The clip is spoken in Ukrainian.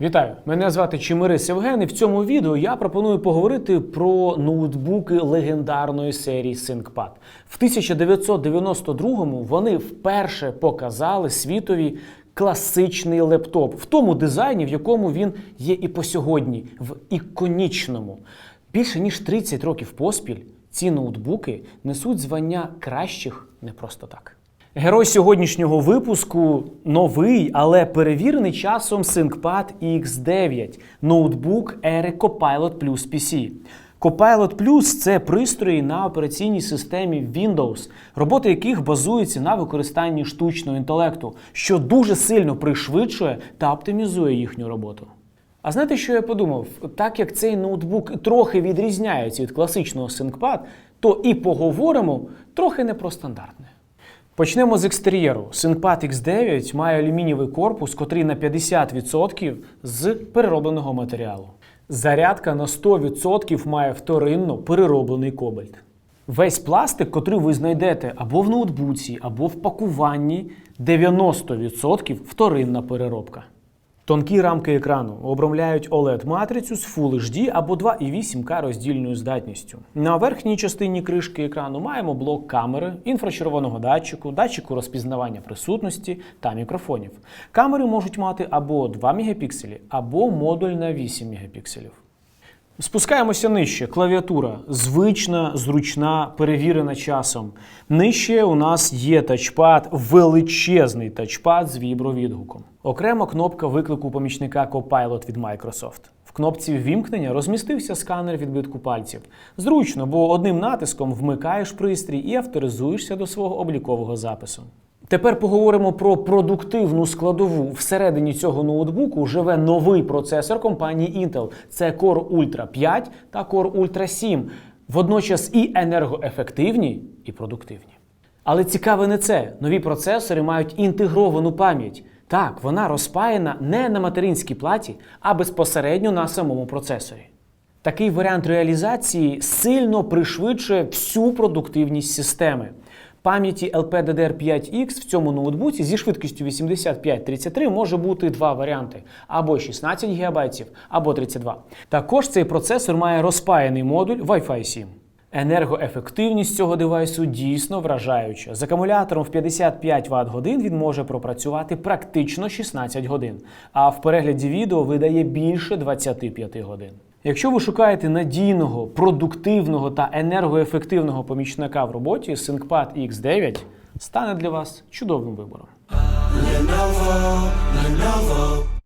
Вітаю! Мене звати Чимирис Євген, і в цьому відео я пропоную поговорити про ноутбуки легендарної серії ThinkPad. В 1992-му вони вперше показали світові класичний лептоп в тому дизайні, в якому він є і по сьогодні, в іконічному. Більше ніж 30 років поспіль ці ноутбуки несуть звання кращих не просто так. Герой сьогоднішнього випуску новий, але перевірений часом ThinkPad X9 ноутбук ери Copilot Plus PC. Copilot Plus – це пристрої на операційній системі Windows, робота яких базується на використанні штучного інтелекту, що дуже сильно пришвидшує та оптимізує їхню роботу. А знаєте, що я подумав? Так як цей ноутбук трохи відрізняється від класичного ThinkPad, то і поговоримо трохи не про стандартне. Почнемо з екстер'єру. ThinkPad X9 має алюмінієвий корпус, котрий на 50% з переробленого матеріалу. Зарядка на 100% має вторинно перероблений кобальт. Весь пластик, котрий ви знайдете або в ноутбуці, або в пакуванні, 90% вторинна переробка. Тонкі рамки екрану обрамляють OLED-матрицю з Full HD або 2,8К роздільною здатністю. На верхній частині кришки екрану маємо блок камери, інфрачервоного датчику, датчику розпізнавання присутності та мікрофонів. Камери можуть мати або 2 Мп, або модуль на 8 мегапікселів. Спускаємося нижче. Клавіатура звична, зручна, перевірена часом. Нижче у нас є тачпад, величезний тачпад з вібровідгуком. Окремо кнопка виклику помічника Copilot від Microsoft. В кнопці ввімкнення розмістився сканер відбитку пальців. Зручно, бо одним натиском вмикаєш пристрій і авторизуєшся до свого облікового запису. Тепер поговоримо про продуктивну складову. Всередині цього ноутбуку живе новий процесор компанії Intel. Це Core Ultra 5 та Core Ultra 7. Водночас і енергоефективні, і продуктивні. Але цікаве не це. Нові процесори мають інтегровану пам'ять. Так, вона розпаяна не на материнській платі, а безпосередньо на самому процесорі. Такий варіант реалізації сильно пришвидшує всю продуктивність системи. Пам'яті LPDDR5X в цьому ноутбуці зі швидкістю 8533 може бути два варіанти: або 16 ГБ, або 32. Також цей процесор має розпаяний модуль Wi-Fi 7. Енергоефективність цього девайсу дійсно вражаюча. З акумулятором в 55 Вт годин він може пропрацювати практично 16 годин, а в перегляді відео видає більше 25 годин. Якщо ви шукаєте надійного, продуктивного та енергоефективного помічника в роботі, ThinkPad X9 стане для вас чудовим вибором. Lenovo, Lenovo.